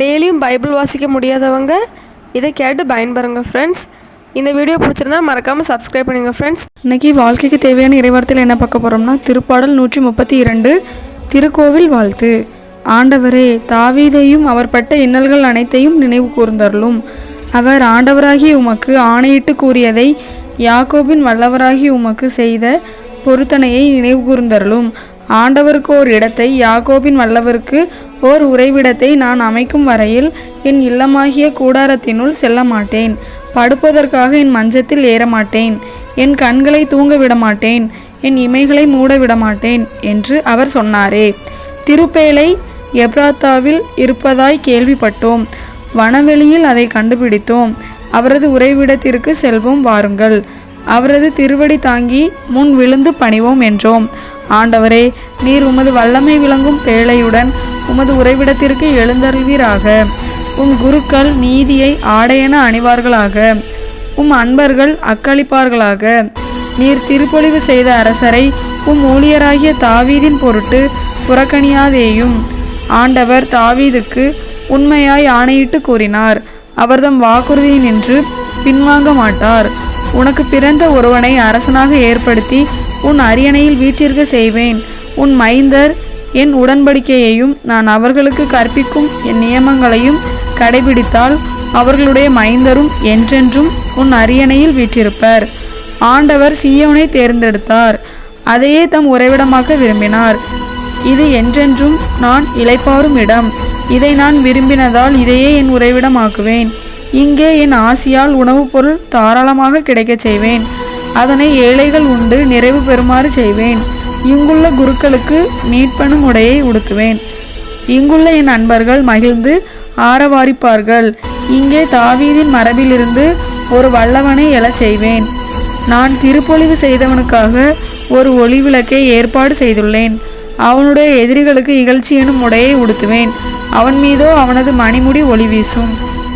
டெய்லியும் பைபிள் வாசிக்க முடியாதவங்க இதை கேட்டு பயன்பெறுங்க ஃப்ரெண்ட்ஸ் இந்த வீடியோ பிடிச்சிருந்தா மறக்காமல் சப்ஸ்கிரைப் பண்ணுங்கள் ஃப்ரெண்ட்ஸ் இன்றைக்கி வாழ்க்கைக்கு தேவையான இறைவார்த்தையில் என்ன பார்க்க போகிறோம்னா திருப்பாடல் நூற்றி முப்பத்தி இரண்டு திருக்கோவில் வாழ்த்து. ஆண்டவரே தாவீதையும் அவர் பட்ட இன்னல்கள் அனைத்தையும் நினைவு கூர்ந்தருளும். அவர் ஆண்டவராகிய உமக்கு ஆணையிட்டு கூறியதை யாக்கோபின் வல்லவராகி உமக்கு செய்த பொருத்தனையை நினைவு கூர்ந்தருளும். ஆண்டவருக்கு ஓர் இடத்தை யாக்கோபின் வல்லவருக்கு ஓர் உறைவிடத்தை நான் அமைக்கும் வரையில் என் இல்லமாகிய கூடாரத்தினுள் செல்ல மாட்டேன் படுப்பதற்காக என் மஞ்சத்தில் ஏற மாட்டேன் என் கண்களை தூங்க விட மாட்டேன் என் இமைகளை மூட விட மாட்டேன் என்று அவர் சொன்னாரே. திருப்பேலை எப்ராத்தாவில் இருப்பதாய் கேள்விப்பட்டோம். வனவெளியில் அதை கண்டுபிடித்தோம். அவரது உறைவிடத்திற்கு செல்வோம் வாருங்கள். அவரது திருவடி தாங்கி முன் விழுந்து பணிவோம் என்றோம். ஆண்டவரே நீர் உமது வல்லமை விளங்கும் பேழையுடன் உமது உறைவிடத்திற்கு எழுந்தருள்வீராக. உம் குருக்கள் நீதியை ஆடையென அணிவார்களாக. உம் அன்பர்கள் அக்களிப்பார்களாக. நீர் திருப்பொழிவு செய்த அரசரை உம் ஊழியராகிய தாவீதின் பொருட்டு புறக்கணியாதேயும். ஆண்டவர் தாவீதுக்கு உண்மையாய் ஆணையிட்டு கூறினார். அவர்தம் வாக்குறுதியை நின்று பின்வாங்க மாட்டார். உனக்கு பிறந்த ஒருவனை அரசனாக ஏற்படுத்தி உன் அரியணையில் வீற்றிருக்க செய்வேன். உன் மைந்தர் என் உடன்படிக்கையையும் நான் அவர்களுக்கு கற்பிக்கும் என் நியமங்களையும் கடைபிடித்தால் அவர்களுடைய மைந்தரும் என்றென்றும் உன் அரியணையில் வீற்றிருப்பர். ஆண்டவர் சீயோனை தேர்ந்தெடுத்தார். அதையே தம் உறைவிடமாக்க விரும்பினார். இது என்றென்றும் நான் இழைப்பாரும் இடம். இதை நான் விரும்பினதால் இதையே என் உறைவிடமாக்குவேன். இங்கே என் ஆசியால் உணவுப் பொருள் தாராளமாக கிடைக்கச் செய்வேன். அதனை ஏழைகள் உண்டு நிறைவு பெறுமாறு செய்வேன். இங்குள்ள குருக்களுக்கு மீட்பனும் உடையை உடுத்துவேன். இங்குள்ள என் நண்பர்கள் மகிழ்ந்து ஆரவாரிப்பார்கள். இங்கே தாவீதின் மரபிலிருந்து ஒரு வல்லவனை எழச் செய்வேன். நான் திருப்பொழிவு செய்தவனுக்காக ஒரு ஒளி விளக்கை ஏற்பாடு செய்துள்ளேன். அவனுடைய எதிரிகளுக்கு இகழ்ச்சி எனும் உடையை உடுத்துவேன். அவன் மீதோ அவனது மணிமுடி ஒளி வீசும்